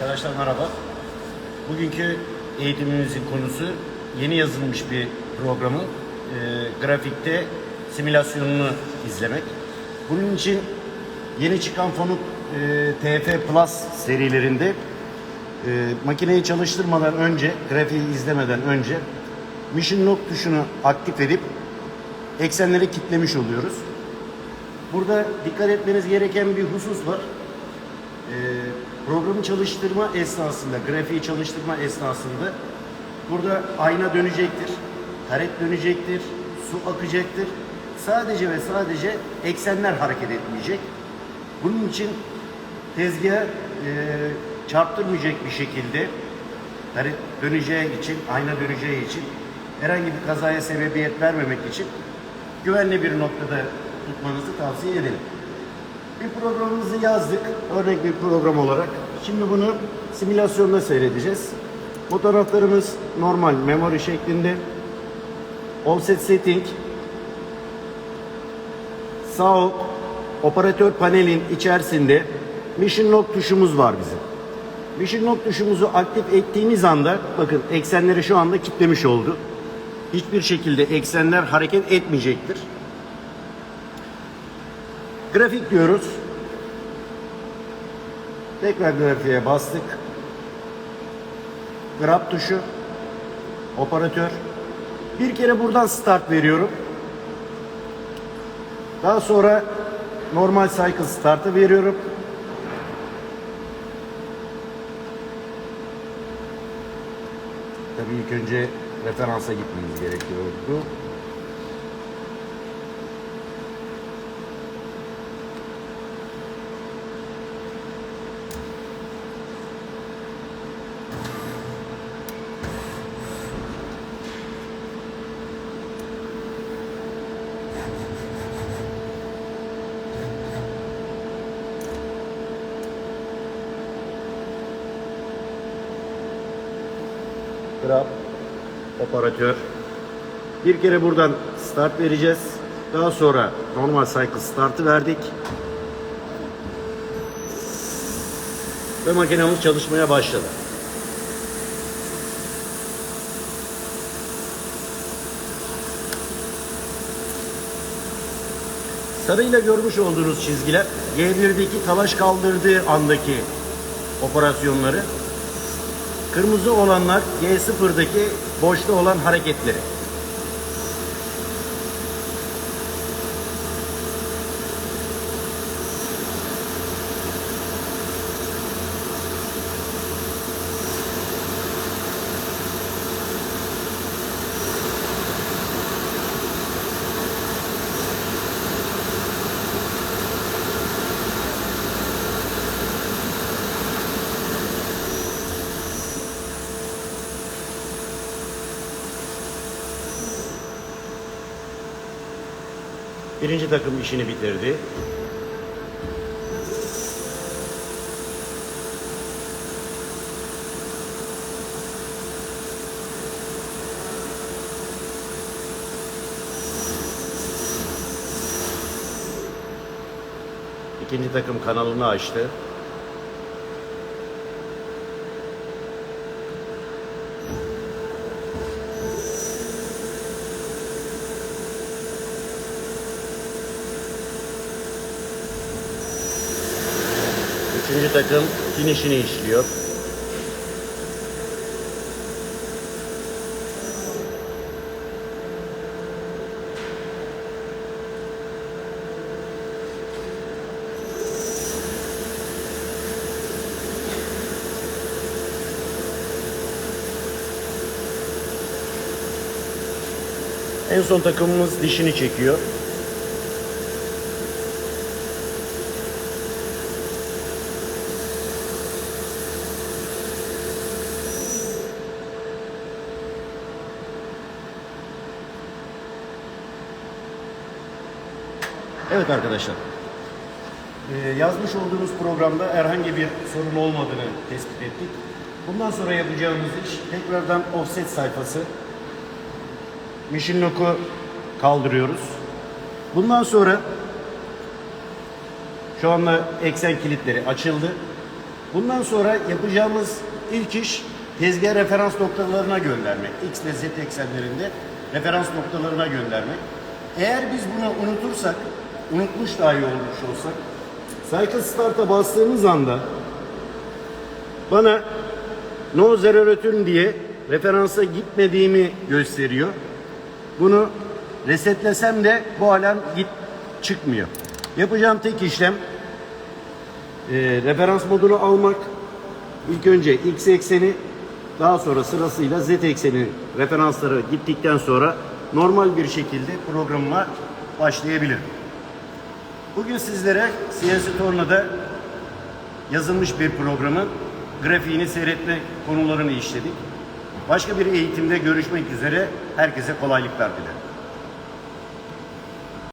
Arkadaşlar merhaba. Bugünkü eğitimimizin konusu yeni yazılmış bir programın e, grafikte simülasyonunu izlemek. Bunun için yeni çıkan Fonuk e, TF Plus serilerinde e, makineyi çalıştırmadan önce, grafiği izlemeden önce Mission Lock tuşunu aktif edip eksenleri kitlemiş oluyoruz. Burada dikkat etmeniz gereken bir husus var. Ee, programı çalıştırma esnasında, grafiği çalıştırma esnasında burada ayna dönecektir, taret dönecektir, su akacaktır. Sadece ve sadece eksenler hareket etmeyecek. Bunun için tezgahı e, çarptırmayacak bir şekilde taret döneceği için, ayna döneceği için herhangi bir kazaya sebebiyet vermemek için güvenli bir noktada tutmanızı tavsiye ederim. Bir programımızı yazdık. Örnek bir program olarak. Şimdi bunu simülasyonda seyredeceğiz. Fotoğraflarımız normal memory şeklinde. Offset setting. Sağ. Operatör panelin içerisinde Mission Lock tuşumuz var bizim. Mission Lock tuşumuzu aktif ettiğimiz anda bakın eksenleri şu anda kitlemiş oldu. Hiçbir şekilde eksenler hareket etmeyecektir. Grafik diyoruz. Tekrar grafiğe bastık. Grab tuşu. Operatör. Bir kere buradan start veriyorum. Daha sonra normal cycle startı veriyorum. Tabii ilk önce referansa gitmemiz gerekiyordu. Grab, operatör. Bir kere buradan start vereceğiz. Daha sonra normal cycle startı verdik. Ve makinemiz çalışmaya başladı. Sarıyla görmüş olduğunuz çizgiler G1'deki talaş kaldırdığı andaki operasyonları Kırmızı olanlar G0'daki boşta olan hareketleri. Birinci takım işini bitirdi. İkinci takım kanalını açtı. Üçüncü takım finişini işliyor. En son takımımız dişini çekiyor. Evet arkadaşlar. Ee, yazmış olduğunuz programda herhangi bir sorun olmadığını tespit ettik. Bundan sonra yapacağımız iş tekrardan offset sayfası. Mission Lock'u kaldırıyoruz. Bundan sonra şu anda eksen kilitleri açıldı. Bundan sonra yapacağımız ilk iş tezgah referans noktalarına göndermek. X ve Z eksenlerinde referans noktalarına göndermek. Eğer biz bunu unutursak, unutmuş dahi olmuş olsak, Cycle Start'a bastığımız anda bana no zero return diye referansa gitmediğimi gösteriyor. Bunu resetlesem de bu alarm git çıkmıyor. Yapacağım tek işlem e, referans modunu almak. İlk önce x ekseni daha sonra sırasıyla z ekseni referansları gittikten sonra normal bir şekilde programıma başlayabilirim. Bugün sizlere CNC Torna'da yazılmış bir programın grafiğini seyretme konularını işledik. Başka bir eğitimde görüşmek üzere herkese kolaylıklar dilerim.